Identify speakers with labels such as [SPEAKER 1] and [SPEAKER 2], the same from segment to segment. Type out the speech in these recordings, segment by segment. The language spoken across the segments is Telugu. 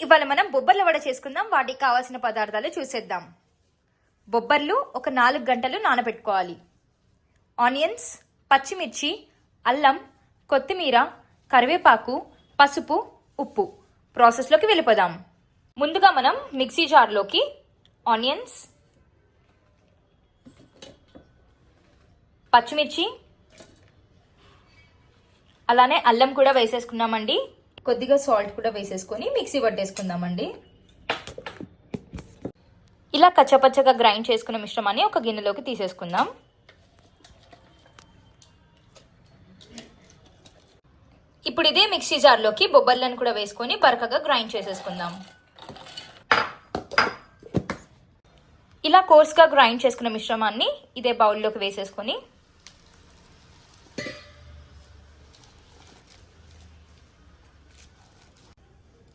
[SPEAKER 1] ఇవాళ మనం బొబ్బర్ల వడ చేసుకుందాం. వాటికి కావాల్సిన పదార్థాలు చూసేద్దాం. బొబ్బర్లు ఒక నాలుగు గంటలు నానబెట్టుకోవాలి. ఆనియన్స్ పచ్చిమిర్చి అల్లం కొత్తిమీర కరివేపాకు పసుపు ఉప్పు. ప్రాసెస్లోకి వెళ్ళిపోదాం. ముందుగా మనం మిక్సీ జార్లోకి ఆనియన్స్ పచ్చిమిర్చి అలానే అల్లం కూడా వేసేసుకున్నామండి. కొద్దిగా సాల్ట్ కూడా వేసేసుకొని మిక్సీ పట్టేసుకుందామండి. ఇలా కచ్చపచ్చగా గ్రైండ్ చేసుకున్న మిశ్రమాన్ని ఒక గిన్నెలోకి తీసేసుకుందాం. ఇప్పుడు ఇదే మిక్సీ జార్లోకి బొబ్బర్లను కూడా వేసుకొని బరకగా గ్రైండ్ చేసేసుకుందాం. ఇలా కోర్స్గా గ్రైండ్ చేసుకున్న మిశ్రమాన్ని ఇదే బౌల్లోకి వేసేసుకొని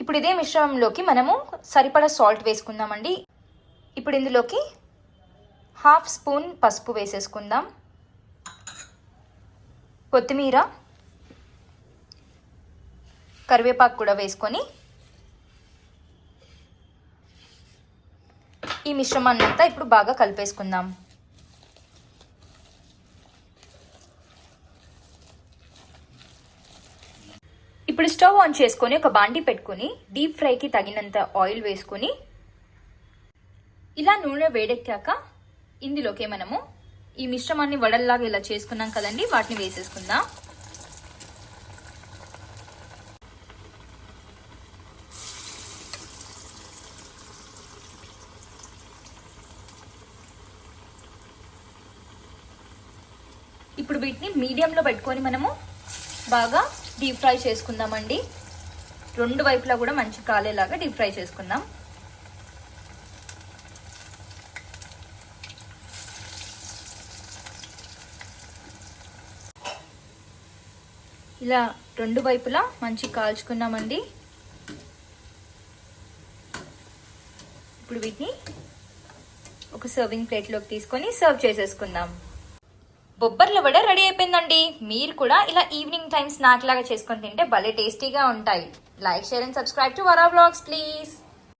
[SPEAKER 1] ఇప్పుడు ఇదే మిశ్రమంలోకి మనము సరిపడ సాల్ట్ వేసుకుందామండి. ఇప్పుడు ఇందులోకి హాఫ్ స్పూన్ పసుపు వేసేసుకుందాం. కొత్తిమీర కరివేపాకు కూడా వేసుకొని ఈ మిశ్రమాన్నంతా ఇప్పుడు బాగా కలిపేసుకుందాం. ఇప్పుడు స్టవ్ ఆన్ చేసుకొని ఒక బాండి పెట్టుకొని డీప్ ఫ్రైకి తగినంత ఆయిల్ వేసుకొని ఇలా నూనె వేడెక్కాక ఇందులోకి మనము ఈ మిశ్రమాన్ని వడల్లాగా ఇలా చేసుకున్నాం కదండి వాటిని వేసేసుకుందాం. ఇప్పుడు వీటిని మీడియంలో పెట్టుకొని మనము బాగా డీప్ ఫ్రై చేసుకుందామండి. రెండు వైపులా కూడా మంచి కాలేలాగా డీప్ ఫ్రై చేసుకుందాం. ఇలా రెండు వైపులా మంచి కాల్చుకున్నామండి ఇప్పుడు వీటిని ఒక సర్వింగ్ ప్లేట్లోకి తీసుకొని సర్వ్ చేసేసుకుందాం. బొబ్బర్ల వడ రెడీ అయిపోయిందండి. మీరు కూడా ఇలా ఈవినింగ్ టైం స్నాక్ లాగా చేసుకొని తింటే భలే టేస్టీగా ఉంటాయి. Like share and subscribe to Vara blogs please.